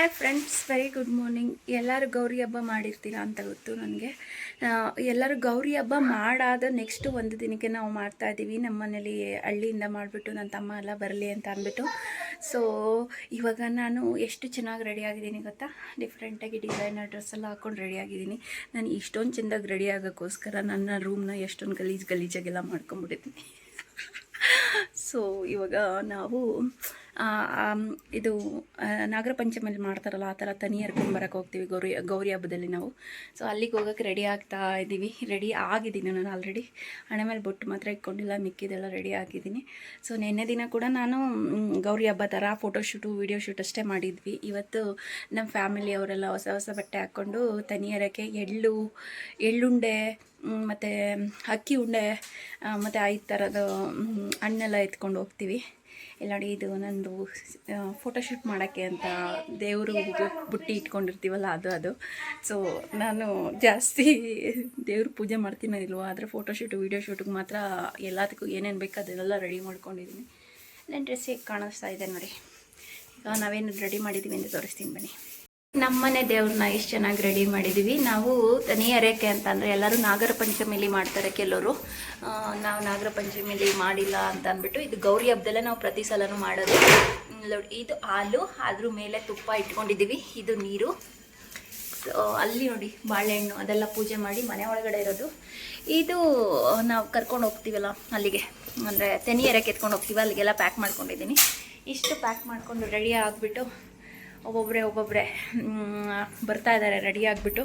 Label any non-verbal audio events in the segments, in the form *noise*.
Hi friends very good morning ಎಲ್ಲರೂ ಗೌರಿ ಹಬ್ಬ ಮಾಡಿರ್ತೀರಾ ಅಂತ ಗೊತ್ತು ನನಗೆ. ಎಲ್ಲರೂ ಗೌರಿ ಹಬ್ಬ ಮಾಡಾದ ನೆಕ್ಸ್ಟ್ ಒಂದು ದಿನಕ್ಕೆ ನಾವು ಮಾಡ್ತಾ ಇದ್ದೀವಿ. ನಮ್ಮ ಮನೇಲಿ ಹಳ್ಳಿಯಿಂದ ಮಾಡಿಬಿಟ್ಟು ನನ್ನ ತಮ್ಮ ಎಲ್ಲ ಬರಲಿ ಅಂತ ಅಂದ್ಬಿಟ್ಟು. ಸೊ ಇವಾಗ ನಾನು ಎಷ್ಟು ಚೆನ್ನಾಗಿ ರೆಡಿ ಆಗಿದ್ದೀನಿ ಗೊತ್ತಾ? ಡಿಫ್ರೆಂಟಾಗಿ ಡಿಸೈನರ್ ಡ್ರೆಸ್ ಎಲ್ಲ ಹಾಕ್ಕೊಂಡು ರೆಡಿ ಆಗಿದ್ದೀನಿ. ನಾನು ಇಷ್ಟೊಂದು ಚೆಂದಾಗಿ ರೆಡಿ ಆಗೋಕ್ಕೋಸ್ಕರ ನನ್ನ ರೂಮ್ನ ಎಷ್ಟೊಂದು ಗಲೀಜು ಗಲೀಜಾಗೆಲ್ಲ ಮಾಡ್ಕೊಂಬಿಟ್ಟಿದ್ದೀನಿ ಸೊ *laughs* ಇವಾಗ ನಾವು ಇದು ನಾಗರ ಪಂಚಮಿಯಲ್ಲಿ ಮಾಡ್ತಾರಲ್ಲ, ಆ ಥರ ತನಿ ಹರ್ಕೊಂಬರಕ್ಕೆ ಹೋಗ್ತೀವಿ ಗೌರಿ ಗೌರಿ ಹಬ್ಬದಲ್ಲಿ ನಾವು. ಸೊ ಅಲ್ಲಿಗೆ ಹೋಗೋಕ್ಕೆ ರೆಡಿ ಆಗ್ತಾ ಇದ್ದೀವಿ. ರೆಡಿ ಆಗಿದ್ದೀನಿ ನಾನು ಆಲ್ರೆಡಿ ಹಣೆ ಮೇಲೆ ಬೊಟ್ಟು ಮಾತ್ರ ಇಟ್ಕೊಂಡಿಲ್ಲ, ಮಿಕ್ಕಿದೆಲ್ಲ ರೆಡಿ ಆಗಿದ್ದೀನಿ. ಸೊ ನಿನ್ನೆ ದಿನ ಕೂಡ ನಾನು ಗೌರಿ ಹಬ್ಬ ಥರ ಫೋಟೋಶೂಟು ವೀಡಿಯೋ ಶೂಟ್ ಅಷ್ಟೇ ಮಾಡಿದ್ವಿ. ಇವತ್ತು ನಮ್ಮ ಫ್ಯಾಮಿಲಿ ಅವರೆಲ್ಲ ಹೊಸ ಹೊಸ ಬಟ್ಟೆ ಹಾಕ್ಕೊಂಡು ತನಿ ಹರಕೆ ಎಳ್ಳು, ಎಳ್ಳುಂಡೆ ಮತ್ತು ಅಕ್ಕಿ ಉಂಡೆ ಮತ್ತು ಐದು ಥರದ ಹಣ್ಣೆಲ್ಲ ಎತ್ಕೊಂಡು ಹೋಗ್ತೀವಿ. ಇಲ್ಲ ಇದು ನಂದು ಫೋಟೋಶೂಟ್ ಮಾಡೋಕ್ಕೆ ಅಂತ ದೇವರು ಬುಟ್ಟಿ ಇಟ್ಕೊಂಡಿರ್ತೀವಲ್ಲ ಅದು ಅದು. ಸೊ ನಾನು ಜಾಸ್ತಿ ದೇವ್ರ ಪೂಜೆ ಮಾಡ್ತೀನಿ ಇಲ್ವೋ, ಆದರೆ ಫೋಟೋಶೂಟು ವೀಡಿಯೋ ಶೂಟಿಗೆ ಮಾತ್ರ ಎಲ್ಲದಕ್ಕೂ ಏನೇನು ಬೇಕು ಅದನ್ನೆಲ್ಲ ರೆಡಿ ಮಾಡ್ಕೊಂಡಿದ್ದೀನಿ ನನ್ನ ಡ್ರೆಸ್ ಹೇಗೆ ಕಾಣಿಸ್ತಾ ಇದೆ ನೋಡಿ. ಈಗ ನಾವೇನು ರೆಡಿ ಮಾಡಿದ್ದೀವಿ ಅಂತ ತೋರಿಸ್ತೀನಿ ಬನ್ನಿ. ನಮ್ಮನೆ ದೇವ್ರನ್ನ ಎಷ್ಟು ಚೆನ್ನಾಗಿ ರೆಡಿ ಮಾಡಿದ್ದೀವಿ ನಾವು ತನಿ ಅರೇಕೆ ಅಂತಂದರೆ ಎಲ್ಲರೂ ನಾಗರ ಪಂಚಮಿಲಿ ಮಾಡ್ತಾರೆ ಕೆಲವರು. ನಾವು ನಾಗರ ಪಂಚಮಿಲಿ ಮಾಡಿಲ್ಲ ಅಂತ ಅಂದ್ಬಿಟ್ಟು ಇದು ಗೌರಿ ಹಬ್ಬದಲ್ಲೇ ನಾವು ಪ್ರತಿ ಸಲನೂ ಮಾಡೋದು. ನೋಡಿ ಇದು ಹಾಲು, ಅದ್ರ ಮೇಲೆ ತುಪ್ಪ ಇಟ್ಕೊಂಡಿದ್ದೀವಿ ಇದು ನೀರು. ಅಲ್ಲಿ ನೋಡಿ ಬಾಳೆಹಣ್ಣು, ಅದೆಲ್ಲ ಪೂಜೆ ಮಾಡಿ ಮನೆ ಒಳಗಡೆ ಇರೋದು. ಇದು ನಾವು ಕರ್ಕೊಂಡು ಹೋಗ್ತೀವಲ್ಲ ಅಲ್ಲಿಗೆ. ಅಂದರೆ ತೆನಿ ಅರೆಕೆ ಎತ್ಕೊಂಡು ಹೋಗ್ತೀವಿ, ಅಲ್ಲಿಗೆಲ್ಲ ಪ್ಯಾಕ್ ಮಾಡ್ಕೊಂಡಿದ್ದೀನಿ. ಇಷ್ಟು ಪ್ಯಾಕ್ ಮಾಡಿಕೊಂಡು ರೆಡಿ ಆಗಿಬಿಟ್ಟು ಒಬ್ಬೊಬ್ಬರೇ ಒಬ್ಬೊಬ್ಬರೇ ಬರ್ತಾ ಇದ್ದಾರೆ ರೆಡಿ ಆಗಿಬಿಟ್ಟು.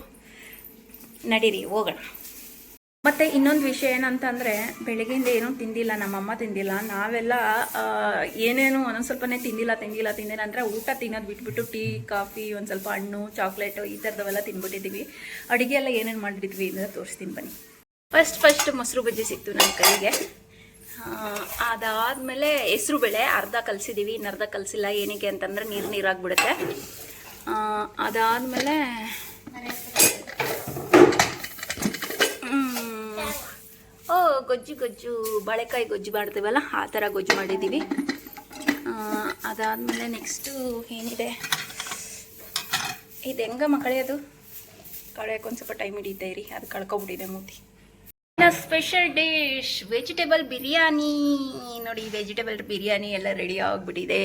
ನಡೀರಿ, ಹೋಗೋಣ. ಮತ್ತು ಇನ್ನೊಂದು ವಿಷಯ ಏನಂತಂದರೆ, ಬೆಳಗ್ಗೆಯಿಂದ ಏನೂ ತಿಂದಿಲ್ಲ, ನಮ್ಮಮ್ಮ ತಿಂದಿಲ್ಲ. ನಾವೆಲ್ಲ ಏನೇನು ಒಂದೊಂದು ಸ್ವಲ್ಪನೇ ತಿಂದಿಲ್ಲ ತಿಂದಿಲ್ಲ ತಿಂದಿಲ್ಲ ಅಂದರೆ ಊಟ ತಿನ್ನೋದು ಬಿಟ್ಬಿಟ್ಟು ಟೀ, ಕಾಫಿ, ಒಂದು ಸ್ವಲ್ಪ ಹಣ್ಣು, ಚಾಕ್ಲೇಟು ಈ ಥರದವೆಲ್ಲ ತಿಂದ್ಬಿಟ್ಟಿದ್ದೀವಿ ಅಡುಗೆ ಎಲ್ಲ ಏನೇನು ಮಾಡಿದ್ವಿ ಅಂತ ತೋರಿಸ್ತೀನಿ ಬನ್ನಿ. ಫಸ್ಟ್ ಫಸ್ಟ್ ಮೊಸರು ಬಜ್ಜಿ ಸಿಕ್ತು ನನ್ನ ಕೈಗೆ. ಅದಾದಮೇಲೆ ಹೆಸ್ರು ಬೇಳೆ, ಅರ್ಧ ಕಲಸಿದ್ದೀವಿ ಇನ್ನು ಅರ್ಧ ಕಲಸಿಲ್ಲ, ಏನಕ್ಕೆ ಅಂತಂದರೆ ನೀರು ನೀರಾಗ್ಬಿಡುತ್ತೆ. ಅದಾದಮೇಲೆ ಓ, ಗೊಜ್ಜು ಗೊಜ್ಜು, ಬಾಳೆಕಾಯಿ ಗೊಜ್ಜು ಮಾಡ್ತೀವಲ್ಲ, ಆ ಥರ ಗೊಜ್ಜು ಮಾಡಿದ್ದೀವಿ ಅದಾದಮೇಲೆ ನೆಕ್ಸ್ಟು ಏನಿದೆ? ಇದು ಹೆಂಗ ಮಕ್ಕಳೆಯೋದು ಕಳೆಯೋಕೆ ಒಂದು ಸ್ವಲ್ಪ ಟೈಮ್ ಹಿಡಿತಾ ಇರಿ, ಅದು ಕಳ್ಕೊಬಿಟ್ಟಿದೆ ಮೂತಿ. ಸ್ಪೆಷಲ್ ಡಿಶ್ ವೆಜಿಟೇಬಲ್ ಬಿರಿಯಾನಿ ನೋಡಿ ವೆಜಿಟೇಬಲ್ ಬಿರಿಯಾನಿ ಎಲ್ಲ ರೆಡಿ ಆಗಿಬಿಟ್ಟಿದೆ.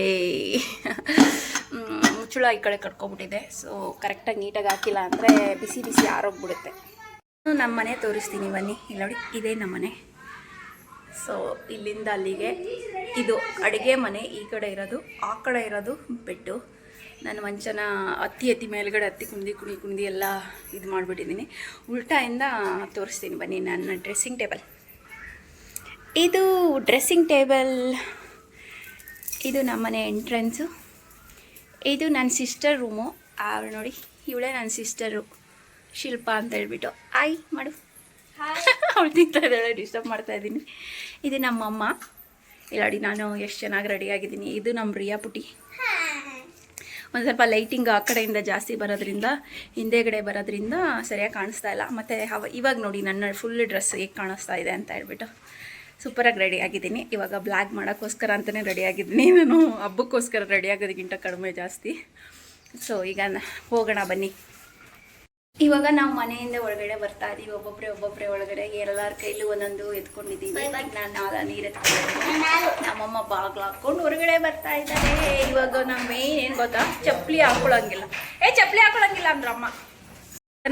ಮುಚ್ಚುಳ ಈ ಕಡೆ ಕಟ್ಕೊಬಿಟ್ಟಿದೆ ಸೊ ಕರೆಕ್ಟಾಗಿ ನೀಟಾಗಿ ಹಾಕಿಲ್ಲ ಅಂದರೆ ಬಿಸಿ ಬಿಸಿ ಆರೋಗ್ಬಿಡುತ್ತೆ. ನಮ್ಮ ಮನೆ ತೋರಿಸ್ತೀನಿ, ಬನ್ನಿ. ಇಲ್ಲಿ ನೋಡಿ, ಇದೇ ನಮ್ಮ ಮನೆ. ಸೊ ಇಲ್ಲಿಂದ ಅಲ್ಲಿಗೆ ಇದು ಅಡುಗೆ ಮನೆ, ಈ ಕಡೆ ಇರೋದು, ಆ ಕಡೆ ಇರೋದು ಬೆಡ್ಡು. ನಾನು ಮಂಚನ ಅತ್ತಿ ಅತ್ತಿ ಮೇಲ್ಗಡೆ ಹತ್ತಿ ಕುಂದಿ ಕುಣಿ ಕುಂದಿ ಎಲ್ಲ ಇದು ಮಾಡಿಬಿಟ್ಟಿದ್ದೀನಿ. ಉಲ್ಟಾಯಿಂದ ತೋರಿಸ್ತೀನಿ ಬನ್ನಿ ನನ್ನ ಡ್ರೆಸ್ಸಿಂಗ್ ಟೇಬಲ್ ಇದು ಡ್ರೆಸ್ಸಿಂಗ್ ಟೇಬಲ್ ಇದು ನಮ್ಮನೆ ಎಂಟ್ರೆನ್ಸು ಇದು ನನ್ನ ಸಿಸ್ಟರ್ ರೂಮು ಅವಳು ನೋಡಿ ಇವಳೇ ನನ್ನ ಸಿಸ್ಟರು ಶಿಲ್ಪ ಅಂತ ಹೇಳ್ಬಿಟ್ಟು. ಆಯ್ ಮಾಡು. *laughs* ಅವಳು ತಿಂತಾ ಇದ್ದಾಳೆ ಡಿಸ್ಟರ್ಬ್ ಮಾಡ್ತಾ ಇದ್ದೀನಿ. ಇದು ನಮ್ಮಮ್ಮ. ಇಲ್ಲಾಡಿ ನಾನು ಎಷ್ಟು ಚೆನ್ನಾಗಿ ರೆಡಿ ಆಗಿದ್ದೀನಿ. ಇದು ನಮ್ಮ ರಿಯಾ ಪುಟಿ ಒಂದು ಸ್ವಲ್ಪ ಲೈಟಿಂಗ್ ಆ ಕಡೆಯಿಂದ ಜಾಸ್ತಿ ಬರೋದ್ರಿಂದ, ಹಿಂದೆಗಡೆ ಬರೋದ್ರಿಂದ ಸರಿಯಾಗಿ ಕಾಣಿಸ್ತಾ ಇಲ್ಲ. ಮತ್ತು ಅವ ಇವಾಗ ನೋಡಿ ನನ್ನ ಫುಲ್ ಡ್ರೆಸ್ ಹೇಗೆ ಕಾಣಿಸ್ತಾ ಇದೆ ಅಂತ ಹೇಳ್ಬಿಟ್ಟು ಸೂಪರಾಗಿ ರೆಡಿ ಆಗಿದ್ದೀನಿ. ಇವಾಗ ಬ್ಲ್ಯಾಕ್ ಮಾಡೋಕ್ಕೋಸ್ಕರ ಅಂತಲೇ ರೆಡಿ ಆಗಿದ್ದೀನಿ. ನಾನು ಹಬ್ಬಕ್ಕೋಸ್ಕರ ರೆಡಿ ಆಗೋದಕ್ಕಿಂತ ಕಡಿಮೆ ಜಾಸ್ತಿ. ಸೊ ಈಗ ಹೋಗೋಣ ಬನ್ನಿ. ಇವಾಗ ನಾವು ಮನೆಯಿಂದ ಒಳಗಡೆ ಬರ್ತಾ ಇದೀವಿ ಒಬ್ಬೊಬ್ರೆ ಒಬ್ಬೊಬ್ರೆ ಒಳಗಡೆ. ಎಲ್ಲರ ಕೈಲೂ ಒಂದೊಂದು ಎತ್ಕೊಂಡಿದ್ದೀವಿ. ನಾನು ನಾಲ ನೀರು ಎತ್ಕೊಂಡಿದ್ದೀನಿ. ನಮ್ಮಮ್ಮ ಬಾಗ್ಲು ಹಾಕೊಂಡು ಹೊರಗಡೆ ಬರ್ತಾ ಇದ್ದಾರೆ ಇವಾಗ ನಮ್ಮ ಮೇನ್ ಏನು ಗೊತ್ತಾ? ಚಪ್ಪಲಿ ಹಾಕೊಳಂಗಿಲ್ಲ ಏ ಚಪ್ಪಲಿ ಹಾಕೊಳಂಗಿಲ್ಲ ಅಂದ್ರಮ್ಮ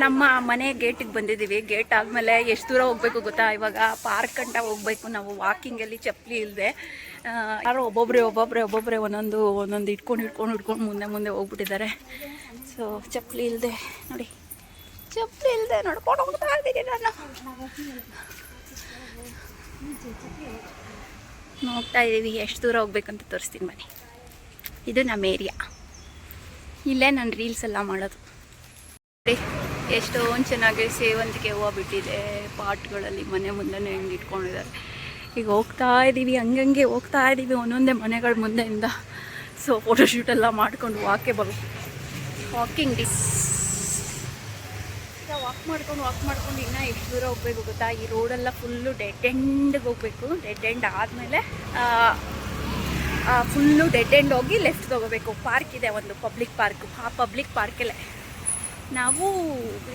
ನಮ್ಮ ಮನೆ ಗೇಟಿಗೆ ಬಂದಿದ್ದೀವಿ. ಗೇಟ್ ಆದಮೇಲೆ ಎಷ್ಟು ದೂರ ಹೋಗಬೇಕು ಗೊತ್ತಾ? ಇವಾಗ ಪಾರ್ಕ್ ಅಂತ ಹೋಗಬೇಕು. ನಾವು ವಾಕಿಂಗಲ್ಲಿ ಚಪ್ಪಲಿ ಇಲ್ಲದೆ ಯಾರೋ ಒಬ್ಬೊಬ್ಬರೇ ಒಬ್ಬೊಬ್ಬರೇ ಒಬ್ಬೊಬ್ಬರೇ ಒಂದೊಂದು ಒಂದೊಂದು ಇಟ್ಕೊಂಡು ಇಟ್ಕೊಂಡು ಇಟ್ಕೊಂಡು ಮುಂದೆ ಮುಂದೆ ಹೋಗ್ಬಿಟ್ಟಿದ್ದಾರೆ. ಸೊ ಚಪ್ಪಲಿ ಇಲ್ಲದೆ ನೋಡಿ. ಚಪ್ಪಲಿ ಇಲ್ಲದೆ ನೋಡ್ಕೊಂಡು ಹೋಗ್ತಾ ಇದ್ದೀನಿ ನಾನು ನೋಡ್ತಾ ಇದ್ದೀವಿ, ಎಷ್ಟು ದೂರ ಹೋಗ್ಬೇಕಂತ ತೋರಿಸ್ತೀನಿ ಬನ್ನಿ. ಇದು ನಮ್ಮ ಏರಿಯಾ ಇಲ್ಲೇ ನಾನು ರೀಲ್ಸ್ ಎಲ್ಲ ಮಾಡೋದು. ಎಷ್ಟೊಂದು ಚೆನ್ನಾಗಿ ಸೇವಂತಿಗೆ ಹೂವು ಬಿಟ್ಟಿದೆ, ಪಾಟ್ಗಳಲ್ಲಿ ಮನೆ ಮುಂದೆನೇ ಹೆಂಗೆ ಇಟ್ಕೊಂಡಿದ್ದಾರೆ. ಈಗ ಹೋಗ್ತಾ ಇದ್ದೀವಿ, ಹಂಗಂಗೆ ಹೋಗ್ತಾ ಇದ್ದೀವಿ, ಒಂದೊಂದೇ ಮನೆಗಳ ಮುಂದೆಯಿಂದ. ಸೊ ಫೋಟೋಶೂಟ್ ಎಲ್ಲ ಮಾಡ್ಕೊಂಡು ವಾಕೇಬಲ್ ವಾಕಿಂಗ್ ಡಿಸ್ ಈಗ ವಾಕ್ ಮಾಡ್ಕೊಂಡು ವಾಕ್ ಮಾಡ್ಕೊಂಡು ಇನ್ನೂ ಎಷ್ಟು ದೂರ ಹೋಗ್ಬೇಕು ಗೊತ್ತಾ? ಈ ರೋಡೆಲ್ಲ ಫುಲ್ಲು ಡೆಡ್ ಎಂಡ್ಗೆ ಹೋಗಬೇಕು. ಡೆಡ್ ಎಂಡ್ ಆದಮೇಲೆ ಫುಲ್ಲು ಡೆಡ್ ಎಂಡ್ ಹೋಗಿ ಲೆಫ್ಟ್ ತೊಗೋಬೇಕು. ಪಾರ್ಕ್ ಇದೆ ಒಂದು ಪಬ್ಲಿಕ್ ಪಾರ್ಕು ಆ ಪಬ್ಲಿಕ್ ಪಾರ್ಕಲ್ಲೇ ನಾವು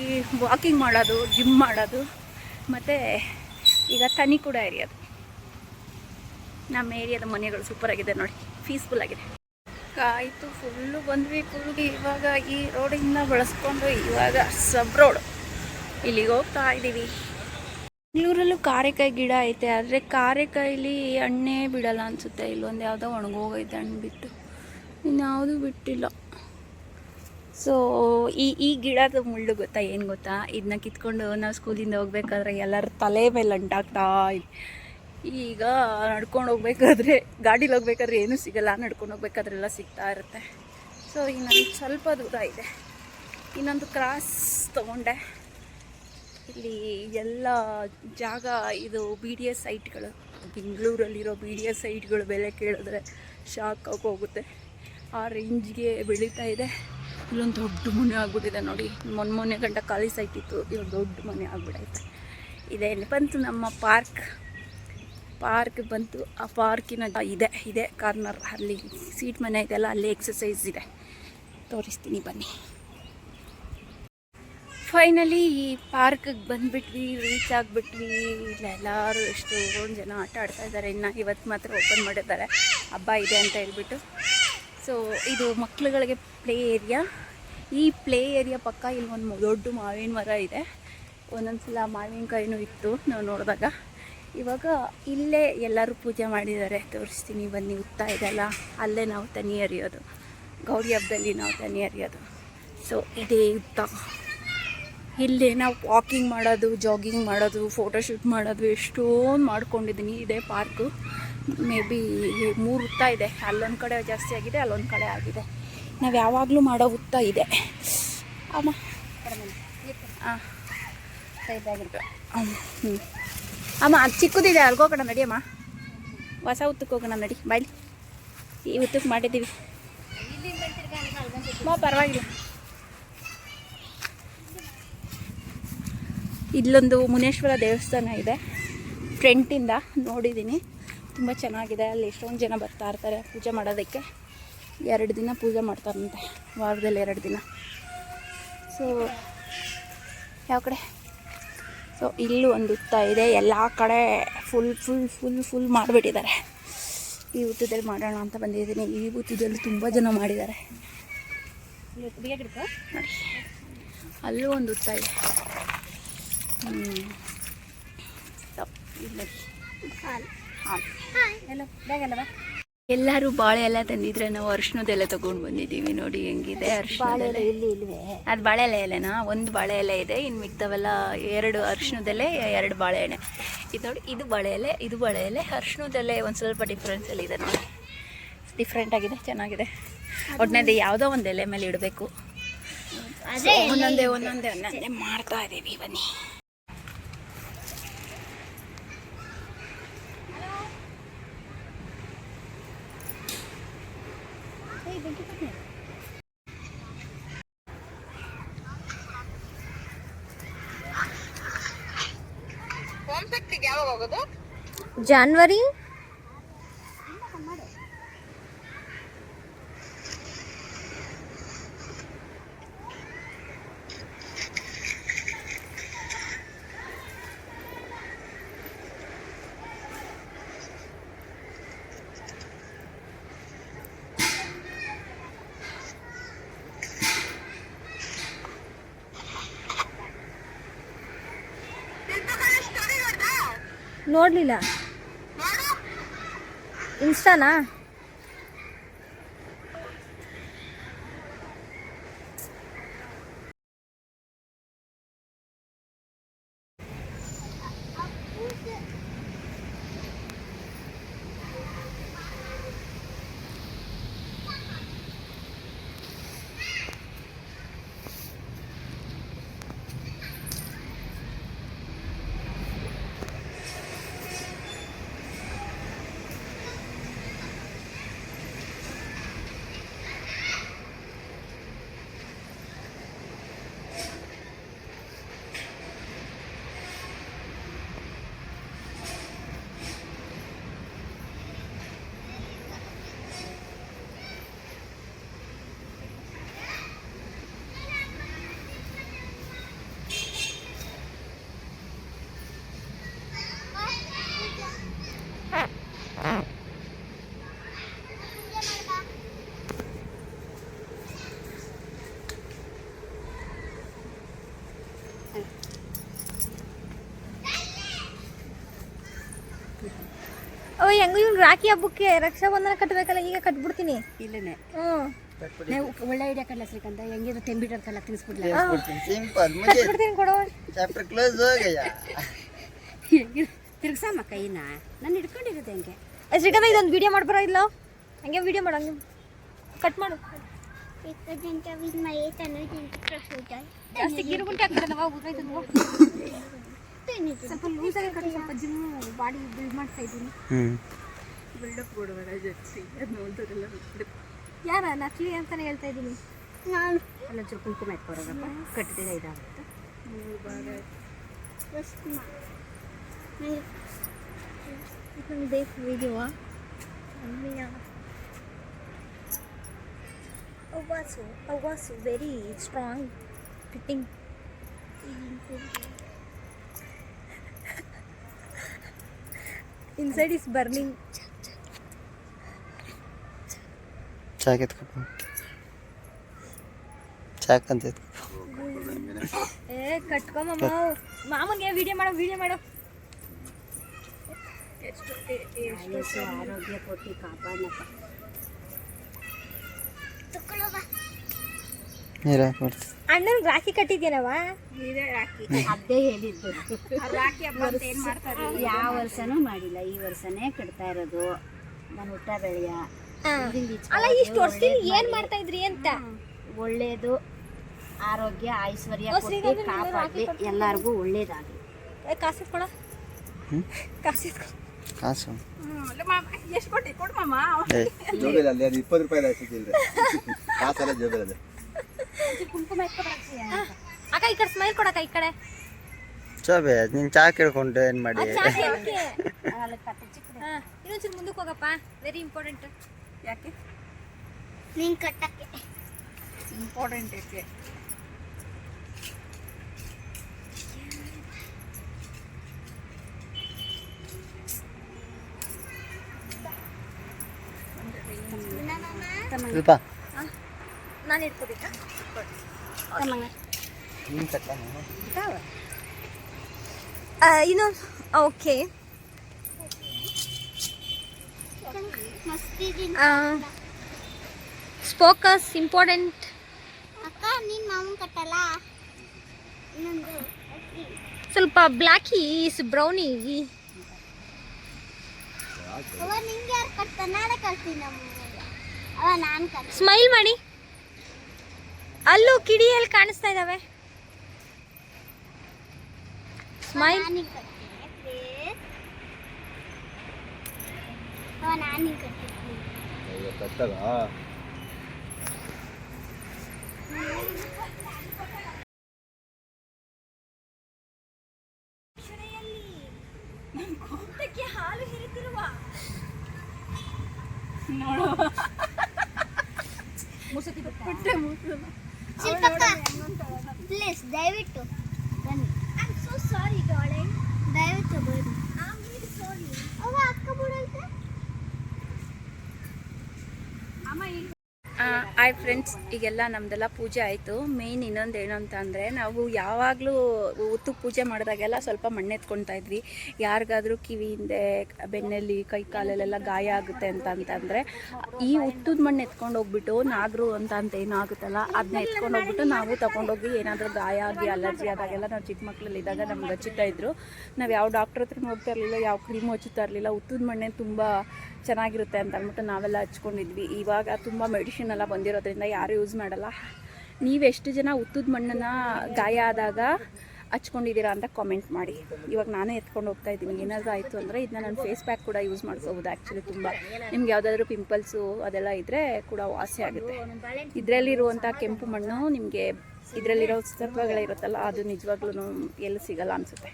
ಈ ವಾಕಿಂಗ್ ಮಾಡೋದು ಜಿಮ್ ಮಾಡೋದು, ಮತ್ತು ಈಗ ತನಿ ಕೂಡ ಏರಿಯಾದು ನಮ್ಮ ಏರಿಯಾದ ಮನೆಗಳು ಸೂಪರ್ ಆಗಿದೆ ನೋಡಿ. ಪೀಸ್ಫುಲ್ ಆಗಿದೆ. ಆಯಿತು ಫುಲ್ಲು ಬಂದ್ವಿ ಫುಲ್ ಇವಾಗ ಈ ರೋಡಿಂದ ಬಳಸ್ಕೊಂಡು ಇವಾಗ ಸಬ್ ರೋಡ್ ಇಲ್ಲಿಗೆ ಹೋಗ್ತಾ ಇದ್ದೀವಿ. ಬೆಂಗಳೂರಲ್ಲೂ ಕಾರೆಕಾಯಿ ಗಿಡ ಐತೆ, ಆದರೆ ಕಾರೆಕಾಯಿಲಿ ಹಣ್ಣೇ ಬಿಡಲ್ಲ ಅನಿಸುತ್ತೆ. ಇಲ್ಲೊಂದು ಯಾವುದೋ ಒಣಗೋಗೈತೆ ಹಣ್ಣು ಬಿಟ್ಟು. ಇನ್ಯಾವುದೂ ಬಿಟ್ಟಿಲ್ಲ. ಸೊ ಈ ಈ ಗಿಡದ ಮುಳ್ಳು ಗೊತ್ತಾ, ಏನು ಗೊತ್ತಾ? ಇದನ್ನ ಕಿತ್ಕೊಂಡು ನಾವು ಸ್ಕೂಲಿಂದ ಹೋಗ್ಬೇಕಾದ್ರೆ ಎಲ್ಲರ ತಲೆ ಮೇಲೆ ಅಂಟಾಗ್ತಾ ಇದೆ ಈಗ ನಡ್ಕೊಂಡು ಹೋಗ್ಬೇಕಾದ್ರೆ, ಗಾಡೀಲಿ ಹೋಗ್ಬೇಕಾದ್ರೆ ಏನೂ ಸಿಗಲ್ಲ. ನಡ್ಕೊಂಡು ಹೋಗ್ಬೇಕಾದ್ರೆಲ್ಲ ಸಿಗ್ತಾ ಇರುತ್ತೆ. ಸೊ ಈಗ ನನಗೆ ಸ್ವಲ್ಪ ದೂರ ಇದೆ. ಇನ್ನೊಂದು ಕ್ರಾಸ್ ತೊಗೊಂಡೆ. ಇಲ್ಲಿ ಎಲ್ಲ ಜಾಗ, ಇದು ಬಿ ಡಿ ಎಸ್ ಸೈಟ್ಗಳು ಬೆಂಗಳೂರಲ್ಲಿರೋ ಬಿ ಡಿ ಎಸ್ ಸೈಟ್ಗಳು ಬೆಲೆ ಕೇಳಿದ್ರೆ ಶಾಕ್ ಆಗಿ ಹೋಗುತ್ತೆ. ಆ ರೇಂಜ್ಗೆ ಬೆಳೀತಾ ಇದೆ. ಇಲ್ಲೊಂದು ದೊಡ್ಡ ಮನೆ ಆಗ್ಬಿಟ್ಟಿದೆ ನೋಡಿ. ಮೊನ್ನೆ ಮೊನ್ನೆ ಗಂಟ ಖಾಲಿ ಸೈಟ್ ಇತ್ತು. ಇವಾಗ ದೊಡ್ಡ ಮನೆ ಆಗ್ಬಿಡೈತೆ. ಇದೆ ಬಂತು ನಮ್ಮ ಪಾರ್ಕ್ ಪಾರ್ಕ್ ಬಂತು. ಆ ಪಾರ್ಕಿನ ಇದೆ ಇದೆ ಕಾರ್ನರ್. ಅಲ್ಲಿ ಸೀಟ್ ಮನೆ ಇದೆಲ್ಲ ಅಲ್ಲಿ ಎಕ್ಸಸೈಸ್ ಇದೆ. ತೋರಿಸ್ತೀನಿ ಬನ್ನಿ. ಫೈನಲಿ ಈ ಪಾರ್ಕಿಗೆ ಬಂದುಬಿಟ್ವಿ ರೀಚ್ ಆಗಿಬಿಟ್ವಿ. ಇಲ್ಲೆಲ್ಲರೂ ಎಷ್ಟೊಂದು ಜನ ಆಟ ಆಡ್ತಾ ಇದ್ದಾರೆ. ಇನ್ನು ಇವತ್ತು ಮಾತ್ರ ಓಪನ್ ಮಾಡಿದ್ದಾರೆ. ಹಬ್ಬ ಇದೆ ಅಂತ ಹೇಳ್ಬಿಟ್ಟು. ಸೊ ಇದು ಮಕ್ಕಳುಗಳಿಗೆ ಪ್ಲೇ ಏರಿಯಾ ಈ ಪ್ಲೇ ಏರಿಯಾ ಪಕ್ಕ ಇಲ್ಲಿ ಒಂದು ದೊಡ್ಡ ಮಾವಿನ ಮರ ಇದೆ. ಒಂದೊಂದು ಸಲ ಮಾವಿನಕಾಯಿನೂ ಇತ್ತು, ನಾವು ನೋಡಿದಾಗ. ಇವಾಗ ಇಲ್ಲೇ ಎಲ್ಲರೂ ಪೂಜೆ ಮಾಡಿದ್ದಾರೆ. ತೋರಿಸ್ತೀನಿ ಬನ್ನಿ ಉತ್ತ ಇದೆಲ್ಲ. ಅಲ್ಲೇ ನಾವು ತನಿ ಎರಿಯೋದು ಗೌರಿ ಹಬ್ಬದಲ್ಲಿ ನಾವು ತನಿ ಎರಿಯೋದು ಸೊ ಇದೇ ಉತ್ತ ಇಲ್ಲಿ ನಾವು ವಾಕಿಂಗ್ ಮಾಡೋದು ಜಾಗಿಂಗ್ ಮಾಡೋದು ಫೋಟೋಶೂಟ್ ಮಾಡೋದು ಎಷ್ಟೊಂದು ಮಾಡ್ಕೊಂಡಿದ್ದೀನಿ ಇದೇ ಪಾರ್ಕು ಮೇ ಬಿ ಮೂರು ಉತ್ತ ಇದೆ. ಅಲ್ಲೊಂದು ಕಡೆ ಜಾಸ್ತಿ ಆಗಿದೆ ಅಲ್ಲೊಂದು ಕಡೆ ಆಗಿದೆ. ನಾವು ಯಾವಾಗಲೂ ಮಾಡೋ ಉತ್ತ ಇದೆ. ಅಮ್ಮ ಹಾಂ ಹ್ಞೂ ಅಮ್ಮ, ಅದು ಚಿಕ್ಕದಿದೆ ನಡಿ ಅಮ್ಮ. ಹೊಸ ಉತ್ತಕ್ಕೆ ಹೋಗೋಣ ನಡಿ ಬಾಯ್ಲಿ ಈ ಉತ್ತಕ್ಕೆ ಮಾಡಿದ್ದೀವಿ. ಮಾ ಪರವಾಗಿಲ್ಲ. ಇಲ್ಲೊಂದು ಮುನೇಶ್ವರ ದೇವಸ್ಥಾನ ಇದೆ. ಫ್ರೆಂಟಿಂದ ನೋಡಿದ್ದೀನಿ. ತುಂಬ ಚೆನ್ನಾಗಿದೆ, ಅಲ್ಲಿ ಎಷ್ಟೊಂದು ಜನ ಬರ್ತಾ ಇರ್ತಾರೆ ಪೂಜೆ ಮಾಡೋದಕ್ಕೆ. ಎರಡು ದಿನ ಪೂಜೆ ಮಾಡ್ತಾರಂತೆ, ವಾರದಲ್ಲಿ ಎರಡು ದಿನ. ಸೊ ಯಾವ ಕಡೆ? ಸೊ ಇಲ್ಲೂ ಒಂದು ಉತ್ತ ಇದೆ. ಎಲ್ಲ ಕಡೆ ಫುಲ್ ಫುಲ್ ಫುಲ್ ಫುಲ್ ಮಾಡಿಬಿಟ್ಟಿದ್ದಾರೆ. ಈ ಉತ್ತದಲ್ಲಿ ಮಾಡೋಣ ಅಂತ ಬಂದಿದ್ದೀನಿ. ಈ ಉತ್ತದಲ್ಲಿ ತುಂಬ ಜನ ಮಾಡಿದ್ದಾರೆ. ನೋಡಿ ಅಲ್ಲೂ ಒಂದು ಉತ್ತ ಇದೆ. ಹಾಲು. ಹಾಲು. ಎಲ್ಲರೂ ಬಾಳೆ ಎಲ್ಲ ತಂದಿದ್ರೆ ನಾವು ಅರ್ಶಿನದೆಲ್ಲ ತಗೊಂಡು ಬಂದಿದ್ದೀವಿ ನೋಡಿ ಹೆಂಗಿದೆ ಅರ್ಶಿನ ಅದು ಬಾಳೆ ಎಲೆ ಎಲೆನಾ? ಒಂದು ಬಾಳೆ ಎಲೆ ಇದೆ ಇನ್ನು ಮಿಕ್ತವೆಲ್ಲ ಎರಡು ಅರ್ಶಿನದೆಲೆ ಎರಡು ಬಾಳೆ ಎಣ್ಣೆ ಇದು ನೋಡಿ ಇದು ಬಾಳೆ ಎಲೆ ಇದು ಬಾಳೆ ಎಲೆ ಅರ್ಶಿನದೆಲೆ ಒಂದು ಸ್ವಲ್ಪ ಡಿಫ್ರೆನ್ಸ್ ಎಲ್ಲ ಇದೆ ನೋಡಿ. ಡಿಫ್ರೆಂಟ್ ಆಗಿದೆ ಚೆನ್ನಾಗಿದೆ. ಒಟ್ಟಿನದೇ ಯಾವುದೋ ಒಂದು ಎಲೆ ಮೇಲೆ ಇಡಬೇಕು. ಒಂದೊಂದೇ ಒಂದೊಂದೇ ಒಂದೊಂದೇ ಮಾಡ್ತಾ ಇದ್ದೀವಿ ಬನ್ನಿ. ಜಾನ್ವರಿ ನೋಡ್ಲಿಲ್ಲ 你在哪儿？ನಂಗೂ ಇವ್ನು ರಾಖಿ ಹಬ್ಬಕ್ಕೆ ರಕ್ಷಾಬಂಧನ ಕಟ್ಟಬೇಕಲ್ಲ ಈಗ ಕಟ್ಬಿಡ್ತೀನಿ. ಇಲ್ಲೇನೆ. ಹ್ಞೂ. ನಾವು ಒಳ್ಳೆ ಐಡಿಯಾ ಕಡಲ ಶ್ರೀಕಂತ ಹೆಂಗಿದ್ರು ತೆಂಬಿಟ್ಟು ಕಲ್ಲ ತಿನ್ಸ್ಬಿಡ್ಲ? ಸಿಂಪಲ್ ಕಟ್ಬಿಡ್ತೀನಿ ಕೊಡೋ. Chapter close ಹೋಗಯ್ಯ. ತಿರ್ಗ್ಸಮ್ಮ ಕೈನ ನಾನು ಹಿಡ್ಕೊಂಡಿರೋದು ಹೆಂಗೆ? ಶ್ರೀಕಂತ ಇದೊಂದು ವಿಡಿಯೋ ಬರೋ ಇಲ್ಲ? ಹಂಗೆ ವಿಡಿಯೋ ಮಾಡು ಹಂಗೆ. ಕಟ್ ಮಾಡು. ಜಾಸ್ತಿ ಗಿರುಗುಂಟೆ ಆಗ್ತದೆ ನಾವು ಸ್ವಲ್ಪ ಲೂಸ್ ಆಗಿ ಕಟ್ಟಿ ಸ್ವಲ್ಪ ಜಿಮ್ ಬಾಡಿ ಬಿಲ್ಡ್ ಮಾಡ್ತಾ ಇದ್ದೀನಿ. ಬಿಲ್ಡಪ್ ಕೊಡುವಾಗ ಜೊತೆ ಅದು ನೋಡಿದ್ರೆಲ್ಲ ಯಾರ? ನಕಲಿ ಅಂತಾನೆ ಹೇಳ್ತಾ ಇದ್ದೀನಿ. ಅಲ್ಲ ಚೂರು ಕುಂಕುಮ ಎತ್ಕೊಡೋದಪ್ಪ ಕಟ್ಟಿದ ಇದಾಗುತ್ತೆ. ಇದೊಂದು ಬೇಕು ವಿಡಿಯೋ ಅವಾಸು ಅವಾಸು very strong fitting inside is burning चाय के तो चाय कंते ಏ ಕಟ್ಕೊಮ್ಮ ಮಾಮನ್ಗೆ ವಿಡಿಯೋ ಮಾಡೋ ವಿಡಿಯೋ ಮಾಡೋ ಆಯಸ್ಸು ಆರೋಗ್ಯ ಕೊಟ್ಟು ಕಾಪಾಡನಪ್ಪ ನೀರು ಹಾಕ್ಬಿಡ್ತು ಅಣ್ಣನ ರಾಖಿ ಕಟ್ಟಿದ್ದೀನವ ಅದೇ ಹೇಳಿದ್ದು. ರಾಖಿ ಹಬ್ಬ ಅಂತ ಏನ್ ಮಾಡ್ತಾರೆ ಯಾವ ವರ್ಷನೂ ಮಾಡಿಲ್ಲ. ಈ ವರ್ಷನೇ ಕಟ್ತಾ ಇರೋದು. ನಾನು ಹುಟ್ಟ ಬೆಳೆಯ. ಅಲ್ಲ ಇಷ್ಟು ವರ್ಷದಿಂದ ಏನ್ ಮಾಡ್ತಾ ಇದ್ರಿ ಅಂತ? ಒಳ್ಳೇದು ಆರೋಗ್ಯ ಐಶ್ವರ್ಯ ಕೊಟ್ಟು ಕಾಪಾಡಲಿ. ಎಲ್ಲರಿಗೂ ಒಳ್ಳೇದಾಗಲಿ. ಕಾಸು ಇಟ್ಕೊಳ. ಕಾಸು ಇಟ್ಕೊಳ ಕಾಸು? ಎಷ್ಟು ಕೊಟ್ಟಿ? ಕೊಡು ಮಾಮ. ಜೋಬಿಲ್ಲ ಅಲ್ಲಿ ಅದು ಇಪ್ಪತ್ತು ರೂಪಾಯಿ ಹಾಕಿದ್ದಿಲ್ಲ ಕಾಸೆಲ್ಲ ಜೋಬಿಲ್ಲ ಕುಂಕುಮ ಅಕ್ಕ ಈ ಕಡೆ ಸ್ಮೈಲ್ ಕೊಡಕ್ಕ ಈ ಕಡೆ. ಚೋಬೆ ನೀನ್ ಚಾ ಕೇಳ್ಕೊಂಡು ಏನು ಮಾಡಿ? ಇನ್ನೊಂಚೂರು ಮುಂದಕ್ಕೆ ಹೋಗಪ್ಪ. ವೆರಿ ಇಂಪಾರ್ಟೆಂಟ್ ಯಾಕೆ? ನೀನ್ ಕಟ್ಟಕ್ಕೆ ಇಂಪಾರ್ಟೆಂಟ್ ಯಾಕೆ? ನಾನು ಇಟ್ಕೋಬೇಕಾ ಇನ್ನೊಂದು ಓಕೆ ಸ್ಪೋಕಸ್ ಇಂಪಾರ್ಟೆಂಟ್ ಅಕ್ಕ ನೀನು ಮಾವನ್ ಕಟ್ಟಲ್ಲ ಇನ್ನೊಂದು ಸ್ವಲ್ಪ ಬ್ಲ್ಯಾಕಿ ಈಸ್ ಬ್ರೌನಿ ಸ್ಮೈಲ್ ನಿಂಗೆ ಯಾರು ಕಟ್ತ ನಾಳೆ ಕಟ್ತೀನಿ ನಮ್ಮ ಅವ ನಾನು ಕಟ್ಟ ಸ್ಮೈಲ್ ಮಾಡಿ ಅಲ್ಲೂ ಕಿಡಿಯಲ್ಲಿ ಕಾಣಿಸ್ತಾ ಇದಾವೆ. ಸ್ಮೈಲ್ ನೋಡುವ. ಮುಸತಿ ಪ್ಲೀಸ್ ಅವ ನಾನಿಗೆ ಕಟ್ತೀನಿ ಕಟ್ಟದ ಹಾಲು ಹಿರಿತಿರುವ ಶಿಲ್ಪಕ್ಕ ಪ್ಲೀಸ್ ದಯವಿಟ್ಟು ಬನ್ನಿ I am so sorry darling ದಯವಿಟ್ಟು ಬನ್ನಿ ಐ ಆಮ್ ರಿಯಲಿ ಸಾರಿ ಅವ ಅಕ್ಕ ಬಿಡೈತೆ hi friends ಈಗೆಲ್ಲ ನಮ್ದೆಲ್ಲ ಪೂಜೆ ಆಯಿತು. ಮೇಯ್ನ್ ಇನ್ನೊಂದು ಏನು ಅಂತ ಅಂದರೆ, ನಾವು ಯಾವಾಗಲೂ ಉತ್ತು ಪೂಜೆ ಮಾಡಿದಾಗೆಲ್ಲ ಸ್ವಲ್ಪ ಮಣ್ಣು ಎತ್ಕೊಳ್ತಾ ಇದ್ವಿ. ಯಾರಿಗಾದರೂ ಕಿವಿ ಹಿಂದೆ, ಬೆನ್ನಲ್ಲಿ, ಕೈ ಕಾಲಲ್ಲೆಲ್ಲ ಗಾಯ ಆಗುತ್ತೆ ಅಂತ ಅಂತಂದರೆ ಈ ಉತ್ತದ ಮಣ್ಣು ಎತ್ಕೊಂಡು ಹೋಗ್ಬಿಟ್ಟು ನಾಗರು ಅಂತ ಅಂತ ಏನು ಆಗುತ್ತಲ್ಲ ಅದನ್ನ ಎತ್ಕೊಂಡು ಹೋಗ್ಬಿಟ್ಟು ನಾವು ತೊಗೊಂಡೋಗಿ ಏನಾದರೂ ಗಾಯ ಆಗಿ ಅಲರ್ಜಿ ಆದಾಗೆಲ್ಲ ನಾವು ಚಿಕ್ಕ ಮಕ್ಕಳಲ್ಲಿ ಇದ್ದಾಗ ನಮ್ಗೆ ಹಚ್ಚುತ್ತಾ ಇದ್ರು. ನಾವು ಯಾವ ಡಾಕ್ಟ್ರ್ ಹತ್ರ ನೋಡ್ತಾ ಇರಲಿಲ್ಲ, ಯಾವ ಕ್ರೀಮು ಹಚ್ಚುತ್ತಾ ಇರಲಿಲ್ಲ, ಉತ್ತದ ಮಣ್ಣೆ ತುಂಬ ಚೆನ್ನಾಗಿರುತ್ತೆ ಅಂತ ಅಂದ್ಬಿಟ್ಟು ನಾವೆಲ್ಲ ಹಚ್ಕೊಂಡಿದ್ವಿ. ಇವಾಗ ತುಂಬ ಮೆಡಿಸಿನ್ ಎಲ್ಲ ಬಂದಿರೋದ್ರಿಂದ ಯಾರು ಯೂಸ್ ಮಾಡಲ್ಲ. ನೀವೆಷ್ಟು ಜನ ಉತ್ತದ ಮಣ್ಣನ್ನು ಗಾಯ ಆದಾಗ ಹಚ್ಕೊಂಡಿದ್ದೀರಾ ಅಂತ ಕಾಮೆಂಟ್ ಮಾಡಿ. ಇವಾಗ ನಾನೇ ಎತ್ಕೊಂಡು ಹೋಗ್ತಾ ಇದ್ದೀನಿ. ಏನಾದರೂ ಆಯಿತು ಅಂದರೆ ಇದನ್ನ ನಾನು ಫೇಸ್ ಪ್ಯಾಕ್ ಕೂಡ ಯೂಸ್ ಮಾಡ್ಕೋಬೋದು ಆ್ಯಕ್ಚುಲಿ ತುಂಬ. ನಿಮ್ಗೆ ಯಾವುದಾದ್ರೂ ಪಿಂಪಲ್ಸು ಅದೆಲ್ಲ ಇದ್ದರೆ ಕೂಡ ವಾಸಿ ಆಗುತ್ತೆ. ಇದರಲ್ಲಿರುವಂಥ ಕೆಂಪು ಮಣ್ಣು ನಿಮಗೆ ಇದರಲ್ಲಿರೋ ಸತ್ವಗಳಿರುತ್ತಲ್ಲ, ಅದು ನಿಜವಾಗ್ಲೂ ಎಲ್ಲಿ ಸಿಗಲ್ಲ ಅನಿಸುತ್ತೆ.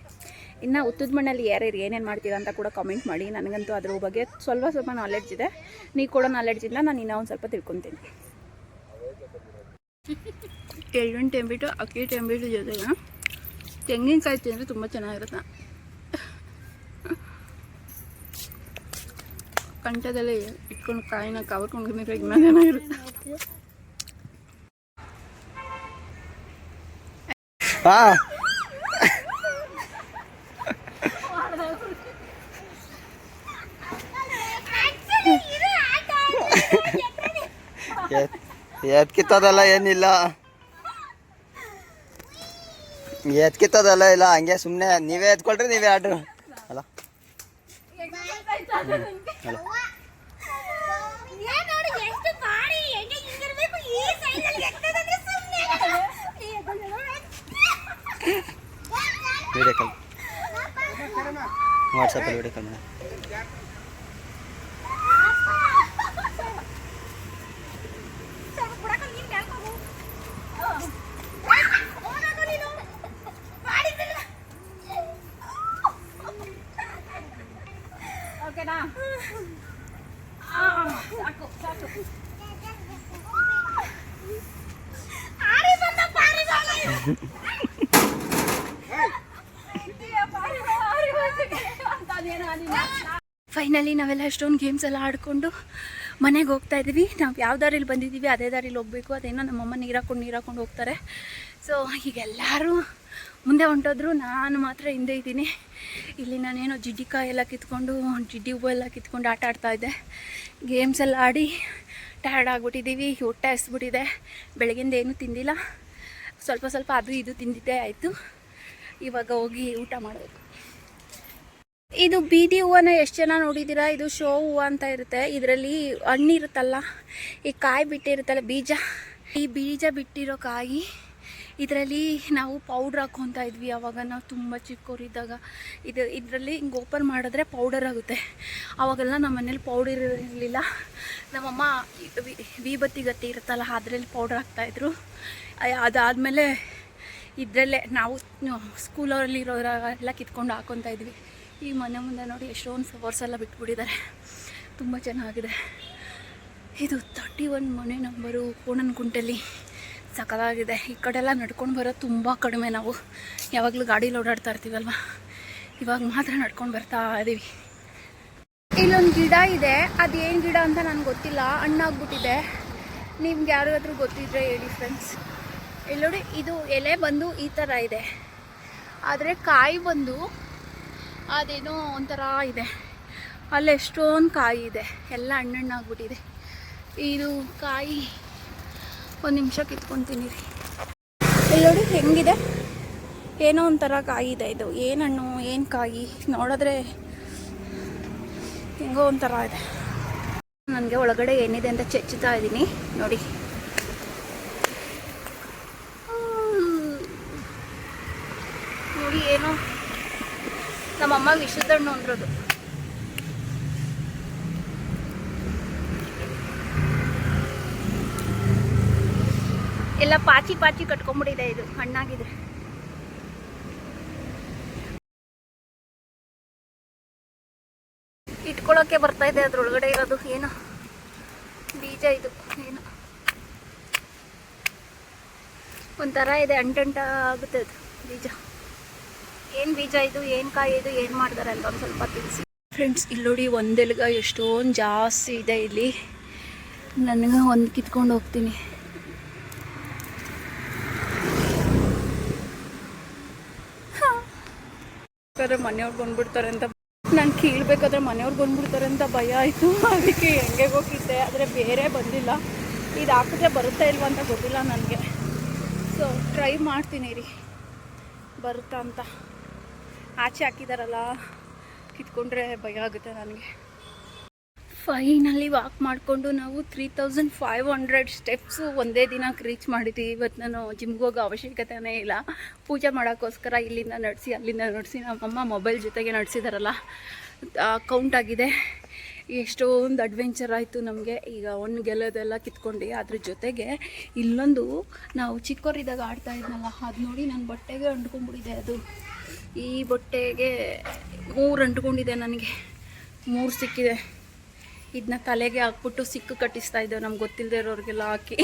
ಇನ್ನು ಉತ್ತದ ಮಣ್ಣಲ್ಲಿ ಯಾರ್ಯಾರು ಏನೇನು ಮಾಡ್ತೀರಾ ಅಂತ ಕೂಡ ಕಾಮೆಂಟ್ ಮಾಡಿ. ನನಗಂತೂ ಅದ್ರ ಬಗ್ಗೆ ಸ್ವಲ್ಪ ಸ್ವಲ್ಪ ನಾಲೆಡ್ಜ್ ಇದೆ. ನೀವು ಕೊಡೋ ನಾಲೆಡ್ಜಿಂದ ನಾನು ಇನ್ನೂ ಒಂದು ಸ್ವಲ್ಪ ತಿಳ್ಕೊತೀನಿ. ಎಳ್ಳುಂಟು ಟೆಂಬಿಟು ಅಕ್ಕಿ ಟೆಂಬಿಟು ಜೊತೆಗೆ ತೆಂಗಿನಕಾಯಿ ತಿಂದರೆ ತುಂಬ ಚೆನ್ನಾಗಿರುತ್ತೆ. ಕಂಠದಲ್ಲಿ ಇಟ್ಕೊಂಡು ಕಾಯಿನ ಕವರ್ಕೊಂಡು ಇನ್ನೂ ಚೆನ್ನಾಗಿರುತ್ತೆ. ಹಾಂ. ಎತ್ ಕಿತ್ತದಲ್ಲ ಏನಿಲ್ಲ. ಎತ್ ಕಿತ್ತದಲ್ಲ ಇಲ್ಲ ಹಂಗೆ ಸುಮ್ಮನೆ ನೀವೇ ಎತ್ಕೊಳ್ರಿ ನೀವೇ ಆಡ್ರಿ. ಅಲ್ಲ. ವಿಡಿಯೋ ಕಾಲ್ ವಾಟ್ಸಪ್ಪಲ್ಲಿ ವಿಡಿಯೋ ಕಾಲ್ ಮಾಡಿ ಫೈನಲಿ ನಾವೆಲ್ಲ ಎಷ್ಟೊಂದು ಗೇಮ್ಸ್ ಎಲ್ಲ ಆಡಿಕೊಂಡು ಮನೆಗೆ ಹೋಗ್ತಾ ಇದ್ದೀವಿ. ನಾವು ಯಾವ ದಾರಿಲಿ ಬಂದಿದ್ದೀವಿ, ಅದೇ ದಾರಿಲಿ ಹೋಗಬೇಕು. ಅದೇನೋ ನಮ್ಮಮ್ಮ ನೀರು ಹಾಕೊಂಡು ನೀರು ಹಾಕೊಂಡು ಹೋಗ್ತಾರೆ. ಸೊ ಈಗೆಲ್ಲರೂ ಮುಂದೆ ಹೊಂಟೋದ್ರು. ನಾನು ಮಾತ್ರ ಹಿಂದೆ ಇದ್ದೀನಿ. ಇಲ್ಲಿ ನಾನೇನೋ ಜಿಡ್ಡಿಕಾಯಿ ಎಲ್ಲ ಕಿತ್ಕೊಂಡು, ಜಿಡ್ಡಿ ಹೂವು ಎಲ್ಲ ಕಿತ್ಕೊಂಡು ಆಟ ಆಡ್ತಾ ಇದ್ದೆ. ಗೇಮ್ಸ್ ಎಲ್ಲ ಆಡಿ ಟಯರ್ಡ್ ಆಗಿಬಿಟ್ಟಿದ್ದೀವಿ. ಹೊಟ್ಟೆ ಹಸ್ಬಿಟ್ಟಿದೆ. ಬೆಳಗಿಂದ ಏನೂ ತಿಂದಿಲ್ಲ. ಸ್ವಲ್ಪ ಸ್ವಲ್ಪ ಅದು ಇದು ತಿಂದಿದ್ದೇ ಆಯಿತು. ಇವಾಗ ಹೋಗಿ ಊಟ ಮಾಡಬೇಕು. ಇದು ಬೀದಿ ಹೂವನ ಎಷ್ಟು ಜನ ನೋಡಿದ್ದೀರಾ? ಇದು ಶೋ ಹೂವು ಅಂತ ಇರುತ್ತೆ. ಇದರಲ್ಲಿ ಹಣ್ಣಿರುತ್ತಲ್ಲ, ಈ ಕಾಯಿ ಬಿಟ್ಟಿರುತ್ತಲ್ಲ, ಬೀಜ. ಈ ಬೀಜ ಬಿಟ್ಟಿರೋ ಕಾಯಿ, ಇದರಲ್ಲಿ ನಾವು ಪೌಡ್ರ್ ಹಾಕ್ಕೊತಾ ಇದ್ವಿ ಆವಾಗ ನಾವು ತುಂಬ ಚಿಕ್ಕವರಿದ್ದಾಗ ಇದು, ಇದರಲ್ಲಿ ಹಿಂಗೆ ಓಪನ್ ಮಾಡಿದ್ರೆ ಪೌಡರ್ ಆಗುತ್ತೆ. ಆವಾಗೆಲ್ಲ ನಮ್ಮ ಮನೇಲಿ ಪೌಡರ್ ಇರಲಿಲ್ಲ. ನಮ್ಮಮ್ಮ ವಿಭತ್ತಿ ಗತಿ ಇರುತ್ತಲ್ಲ, ಅದರಲ್ಲಿ ಪೌಡ್ರ್ ಹಾಕ್ತಾಯಿದ್ರು ಅದಾದಮೇಲೆ ಇದರಲ್ಲೇ ನಾವು ಸ್ಕೂಲಲ್ಲಿ ಇರೋರೆಲ್ಲ ಕಿತ್ಕೊಂಡು ಹಾಕ್ಕೊತಾ ಇದ್ವಿ. ಈ ಮನೆ ಮುಂದೆ ನೋಡಿ ಎಷ್ಟೊಂದು ಫ್ಲವರ್ಸ್ ಎಲ್ಲ ಬಿಟ್ಬಿಟ್ಟಿದ್ದಾರೆ. ತುಂಬ ಚೆನ್ನಾಗಿದೆ. ಇದು ತರ್ಟಿ ಒನ್ ಮನೆ ನಂಬರು ಕೋಣನಕುಂಟೆಲಿ ಸಕಲಾಗಿದೆ ಈ ಕಡೆ ಎಲ್ಲ ನಡ್ಕೊಂಡು ಬರೋದು ತುಂಬ ಕಡಿಮೆ ನಾವು. ಯಾವಾಗಲೂ ಗಾಡೀಲಿ ಓಡಾಡ್ತಾ ಇರ್ತೀವಲ್ವ? ಇವಾಗ ಮಾತ್ರ ನಡ್ಕೊಂಡು ಬರ್ತಾ ಇದ್ದೀವಿ ಇಲ್ಲೊಂದು ಗಿಡ ಇದೆ. ಅದೇನು ಗಿಡ ಅಂತ ನನಗೆ ಗೊತ್ತಿಲ್ಲ. ಹಣ್ಣಾಗ್ಬಿಟ್ಟಿದೆ. ನಿಮ್ಗೆ ಯಾರಿಗಾದ್ರೂ ಗೊತ್ತಿದ್ರೆ ಹೇಳಿ ಫ್ರೆಂಡ್ಸ್ ಇಲ್ಲಿ ನೋಡಿ, ಇದು ಎಲೆ ಬಂದು ಈ ಥರ ಇದೆ. ಆದರೆ ಕಾಯಿ ಬಂದು ಅದೇನೋ ಒಂಥರ ಇದೆ. ಅಲ್ಲಿ ಎಷ್ಟೊಂದು ಕಾಯಿ ಇದೆ. ಎಲ್ಲ ಹಣ್ಣಣ್ಣಾಗ್ಬಿಟ್ಟಿದೆ. ಇದು ಕಾಯಿ ಒಂದು ನಿಮಿಷ ಕಿತ್ಕೊತೀನಿ ರೀ ಇಲ್ಲಿ ನೋಡಿ ಹೆಂಗಿದೆ. ಏನೋ ಒಂಥರ ಕಾಯಿ ಇದೆ ಇದು. ಏನು ಹಣ್ಣು, ಏನು ಕಾಯಿ? ನೋಡಿದ್ರೆ ಹೆಂಗೋ ಒಂಥರ ಇದೆ. ನನಗೆ ಒಳಗಡೆ ಏನಿದೆ ಅಂತ ಚೆಚ್ಚುತ್ತಾ ಇದ್ದೀನಿ. ನೋಡಿ ನೋಡಿ ಏನೋ ನಮ್ಮಮ್ಮ ವಿಷದ ಹಣ್ಣು ಅಂದ್ರದು. ಎಲ್ಲ ಪಾಚಿ ಪಾಚಿ ಕಟ್ಕೊಂಡ್ಬಿಟ್ಟಿದೆ ಇದು ಹಣ್ಣಾಗಿದೆ ಇಟ್ಕೊಳ್ಳೋಕೆ ಬರ್ತಾ ಇದೆ, ಅದ್ರೊಳಗಡೆ ಇರೋದು ಏನು? ಬೀಜ ಇದು, ಏನು? ಒಂಥರ ಇದೆ, ಅಂಟಂಟ ಆಗುತ್ತೆ ಅದು ಬೀಜ. ಏನು ಬೀಜ ಇದು ಏನು ಕಾಯಿ ಇದು ಏನು ಮಾಡ್ತಾರೆ ಅಂತ ಒಂದು ಸ್ವಲ್ಪ ತಿಳಿಸಿ. ಫ್ರೆಂಡ್ಸ್ ಇಲ್ಲಿ ನೋಡಿ ಒಂದೆಲ್ಗ ಎಷ್ಟೊಂದು ಜಾಸ್ತಿ ಇದೆ ಇಲ್ಲಿ. ನನಗೆ ಒಂದು ಕಿತ್ಕೊಂಡು ಹೋಗ್ತೀನಿ. ಮನೆಯವ್ರು ಬಂದ್ಬಿಡ್ತಾರೆ ಅಂತ ನಾನು ಕೀಳ್ಬೇಕಾದ್ರೆ ಮನೆಯವ್ರು ಬಂದ್ಬಿಡ್ತಾರೆ ಅಂತ ಭಯ ಆಯಿತು. ಅದಕ್ಕೆ ಹೆಂಗೆ ಹೋಗಿದ್ದೆ ಆದರೆ ಬೇರೆ ಬಂದಿಲ್ಲ. ಇದು ಹಾಕಿದ್ರೆ ಬರುತ್ತಾ ಇಲ್ವ ಅಂತ ಗೊತ್ತಿಲ್ಲ ನನಗೆ. ಸೊ ಟ್ರೈ ಮಾಡ್ತೀನಿ ರೀ. ಬರುತ್ತಾ ಅಂತ. ಆಚೆ ಹಾಕಿದಾರಲ್ಲ, ಕಿತ್ಕೊಂಡ್ರೆ ಭಯ ಆಗುತ್ತೆ ನನಗೆ. ಫೈನಲ್ಲಿ ವಾಕ್ ಮಾಡಿಕೊಂಡು ನಾವು three thousand five hundred steps ಒಂದೇ ದಿನಕ್ಕೆ ರೀಚ್ ಮಾಡಿದ್ದೀವಿ. ಇವತ್ತು ನಾನು ಜಿಮ್ಗೆ ಹೋಗೋ ಅವಶ್ಯಕತೆನೇ ಇಲ್ಲ. ಪೂಜೆ ಮಾಡೋಕ್ಕೋಸ್ಕರ ಇಲ್ಲಿಂದ ನಡೆಸಿ, ಅಲ್ಲಿಂದ ನಡೆಸಿ ನಮ್ಮಮ್ಮ ಮೊಬೈಲ್ ಜೊತೆಗೆ ನಡೆಸಿದಾರಲ್ಲ. ಕೌಂಟ್ ಆಗಿದೆ. ಎಷ್ಟೊಂದು ಅಡ್ವೆಂಚರ್ ಆಯಿತು ನಮಗೆ. ಈಗ ಒಂದು ಗೆಲ್ಲೋದೆಲ್ಲ ಕಿತ್ಕೊಂಡು, ಅದ್ರ ಜೊತೆಗೆ ಇಲ್ಲೊಂದು ನಾವು ಚಿಕ್ಕವರಿದ್ದಾಗ ಆಡ್ತಾ ಇದ್ನಲ್ಲ, ಅದು ನೋಡಿ ನನ್ನ ಬಟ್ಟೆಗೆ ಅಂಟ್ಕೊಂಡ್ಬಿಟ್ಟಿದೆ ಅದು. ಈ ಬಟ್ಟೆಗೆ ಮೂರು ಅಂಟ್ಕೊಂಡಿದೆ ನನಗೆ. ಮೂರು ಸಿಕ್ಕಿದೆ. ಇದನ್ನ ತಲೆಗೆ ಹಾಕ್ಬಿಟ್ಟು ಸಿಕ್ಕು ಕಟ್ಟಿಸ್ತಾ ಇದ್ದೇವೆ. ನಮ್ಗೆ ಗೊತ್ತಿಲ್ಲದೆ ಇರೋರಿಗೆಲ್ಲ ಹಾಕಿ.